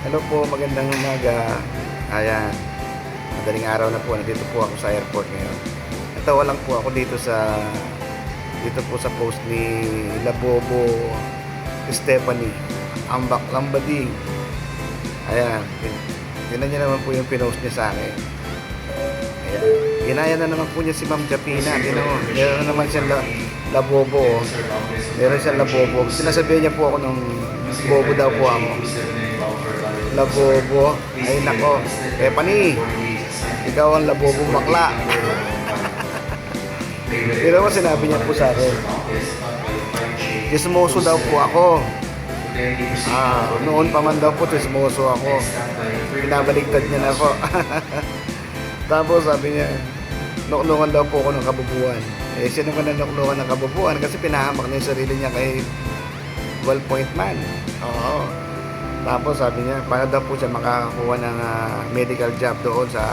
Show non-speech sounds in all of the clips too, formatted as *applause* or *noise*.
Hello po, magandang umaga. Ayan, madaling araw na po. Nandito po ako sa airport ngayon. Natawa lang po ako dito sa dito po sa post ni Labobo Stephanie Ambak Lambading. Ayan, tinan niya naman po yung pinost niya sa akin. Ayan. Ginaya na naman po niya si Ma'am Japina. Tinan mo, meron naman siyang la, labobo. oh. Meron siyang labobo. Sinasabihan niya po ako ng bobo daw po ako. Labobo. Ay nako. Stephanie, ikaw ang labobo bakla. *laughs* Pero mo sinabi niya po sa akin. Chismoso daw po ako. Ah, noon pa man daw po chismoso ako. Binabaligtad niya na ako. *laughs* Tapos sabi niya, nuknungan daw po ako ng kabubuan. Eh, sino ka na nuknungan ng kabubuan? Kasi pinahamak niya yung sarili niya kay ballpoint man. Oo. Tapos sabi niya, para daw po siya makakakuha ng ah, medical job doon sa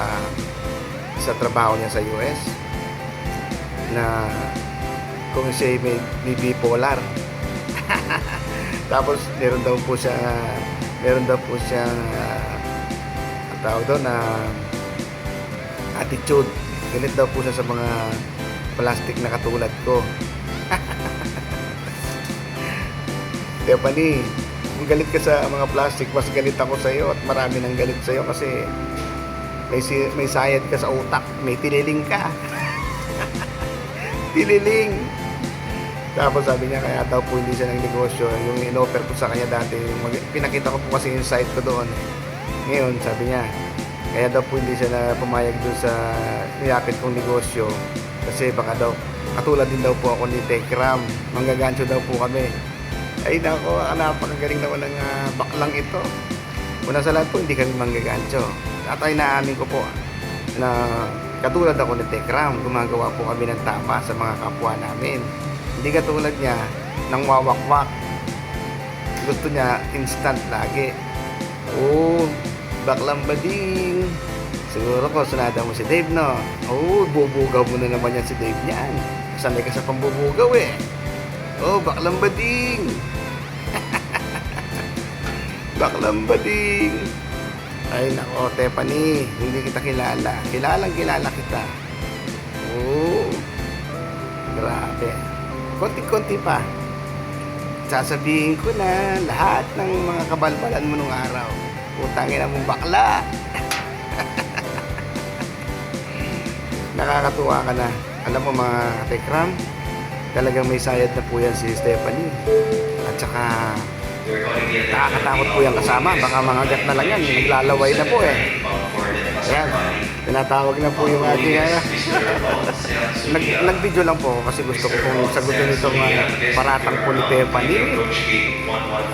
sa trabaho niya sa US na kung siya may, may bipolar. *laughs* Tapos meron daw po siya meron daw po siya ang tawag doon na attitude. Galit daw po siya sa mga plastic na katulad ko. *laughs* Stephanie, kung galit ka sa mga plastic, mas galit ako sa iyo at marami nang galit sa iyo kasi may, may sayad ka sa utak, may tililing ka. *laughs* tililing. Tapos sabi niya, kaya daw po hindi siya ng negosyo. Yung in-offer ko sa kanya dati, mag- pinakita ko po kasi yung site ko doon. Ngayon, sabi niya, kaya daw po hindi siya na pumayag doon sa niyapit kong negosyo. Kasi baka daw, katulad din daw po ako ni Tekram. Manggagancho daw po kami. Ay nako, napakagaling naman ng ah, baklang ito. Una sa lahat po, hindi kami manggagancho. At ay naamin ko po na katulad ako ni Tekram, gumagawa po kami ng tama sa mga kapwa namin. Hindi katulad niya ng wawakwak. Gusto niya instant lagi. Oo, baklang bading. Siguro ko, sunada mo si Dave, no? Oo, bubugaw mo na naman yan si Dave niyan. Sanay ka sa pambubugaw eh. Oh, baklang bading. *laughs* baklang bading. Ay nako, Tepani, hindi kita kilala. Kilalang kilala kita. Oo. Grabe. Konti-konti pa. Sasabihin ko na lahat ng mga kabalbalan mo nung araw. Utangin na mong bakla. *laughs* Nakakatuwa ka na. Alam mo mga tekram, talagang may sayad na po yan si Stephanie. At saka, nakakatakot po yung kasama. Baka mga gat na lang yan. Naglalaway na po eh. Ayan, tinatawag na po yung ating ano. Nag, nag-video lang po kasi gusto ko pong sagutin itong uh, paratang po ni Tepani.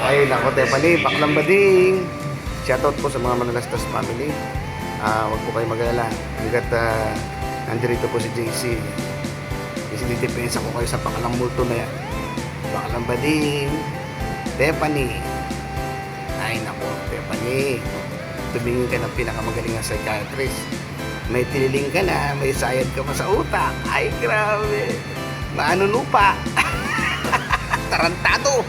Ay, nako Tepani, baklang bading. Shoutout po sa mga Manalastas family. Ah, wag po kayo mag-alala. Hanggat uh, nandito po si JC. Kasi didepensa ko kayo sa pakalang multo na yan. Baklang bading. Tepani. Ay, nako, Tepani tumingin ka ng pinakamagaling na psychiatrist. May tililing ka na, may sayad ka pa sa utak. Ay, grabe. Maano lupa. *laughs* Tarantado.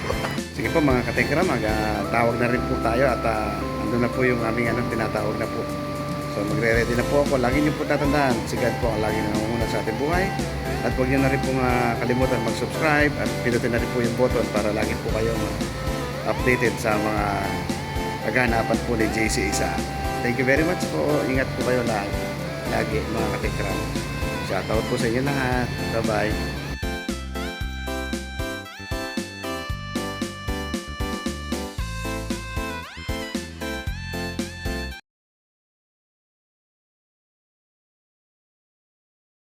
Sige po mga katekra, mag-tawag na rin po tayo at uh, andun na po yung aming anong tinatawag na po. So magre-ready na po ako. Lagi niyo po tatandaan, si God po ang lagi nangunguna sa ating buhay. At huwag niyo na rin pong ah, kalimutan mag-subscribe at pinutin na rin po yung button para lagi po kayong updated sa mga kaganapan po ni JC Isa. Thank you very much po. Ingat po kayo lagi, lagi mga katekram. Shoutout po sa inyo lahat. Bye-bye.